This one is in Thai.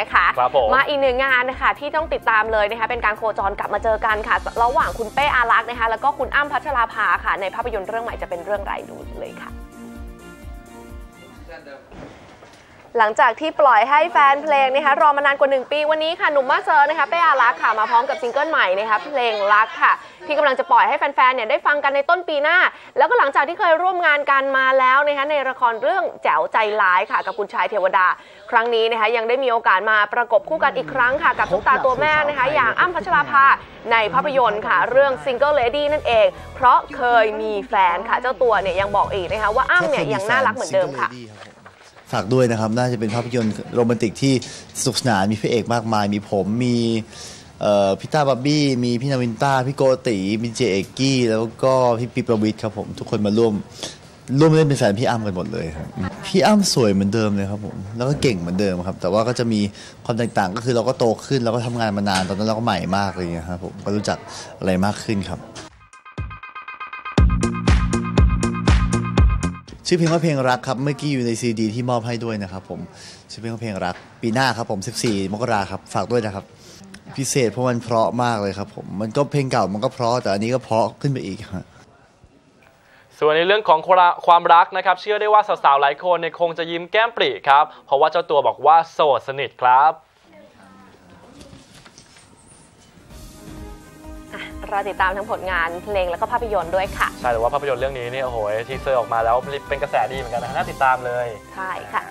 นะคะครับผมมาอีกหนึ่งงานนะคะที่ต้องติดตามเลยนะคะเป็นการโคจรกลับมาเจอกันค่ะ ระหว่างคุณเป้อารักษ์นะคะแล้วก็คุณอ้ำพัชราภาค่ะ ในภาพยนตร์เรื่องใหม่จะเป็นเรื่องไรดูเลยค่ะ หลังจากที่ปล่อยให้แฟนเพลงนะคะรอมานานกว่า 1 ปีวันนี้ค่ะหนุ่มมาเซอร์นะคะเป้อารักษ์ค่ะมาพร้อมกับซิงเกิลใหม่นะคะเพลงรักค่ะ ที่กำลังจะปล่อยให้แฟนๆเนี่ยได้ฟังกันในต้นปีหน้า แล้วก็หลังจากที่เคยร่วมงานกันมาแล้วนะคะในละครเรื่องแจ๋วใจร้ายค่ะกับคุณชายเทวดา ครั้งนี้นะคะยังได้มีโอกาสมาประกบคู่กันอีกครั้งค่ะ กับตุ๊กตาตัวแม่นะคะ อย่างอ้ำพัชราภาในภาพยนตร์ค่ะ เรื่อง Single Lady นั่นเอง เพราะเคยมีแฟนค่ะเจ้าตัวเนี่ยยังบอกอีกนะคะว่าอ้ำเนี่ยยังน่ารักเหมือนเดิมค่ะ ฝากด้วยนะครับ น่าจะเป็นภาพยนตร์โรแมนติกที่สนุกสนานมีพระเอกมากมาย มีผมมีพี่ต้าบับบี้มีพี่นาวินต้าพี่โกติมีเจเอกกี้ แล้วก็พี่ปิ๊บประวิทย์ครับผม ทุกคนมาร่วมร่วมเล่นเป็นแฟนพี่อ้ำกันหมดเลยครับ พี่อ้ำสวยเหมือนเดิมเลยครับผม แล้วก็เก่งเหมือนเดิมครับ แต่ว่าก็จะมีความแตกต่างก็คือเราก็โตขึ้นเราก็ทำงานมานานตอนนั้นเราก็ใหม่มากเลยครับผมก็รู้จักอะไรมากขึ้นครับ ชื่อเพลงว่าเพลงรักครับเมื่อกี้อยู่ในซีดีที่มอบให้ด้วยนะครับผมชื่อเพลงว่าเพลงรัก ปีหน้าครับผม 14 มกราครับฝากด้วยนะครับ พิเศษเพราะมันเพราะมากเลยครับผมมันก็เพลงเก่ามันก็เพราะแต่อันนี้ก็เพราะขึ้นไปอีกครับส่วนในเรื่องของความรักนะครับ เชื่อได้ว่าสาวๆหลายคนเนี่ยคงจะยิ้มแก้มปรีครับ เพราะว่าเจ้าตัวบอกว่าโสดสนิทครับ รอติดตามทั้งผลงานเพลงแล้วก็ภาพยนตร์ด้วยค่ะ ใช่แต่ว่าภาพยนตร์เรื่องนี้เนี่ยโอ้โหทีเซอร์ออกมาแล้วเป็นกระแสดีเหมือนกันนะน่าติดตามเลย ใช่ค่ะ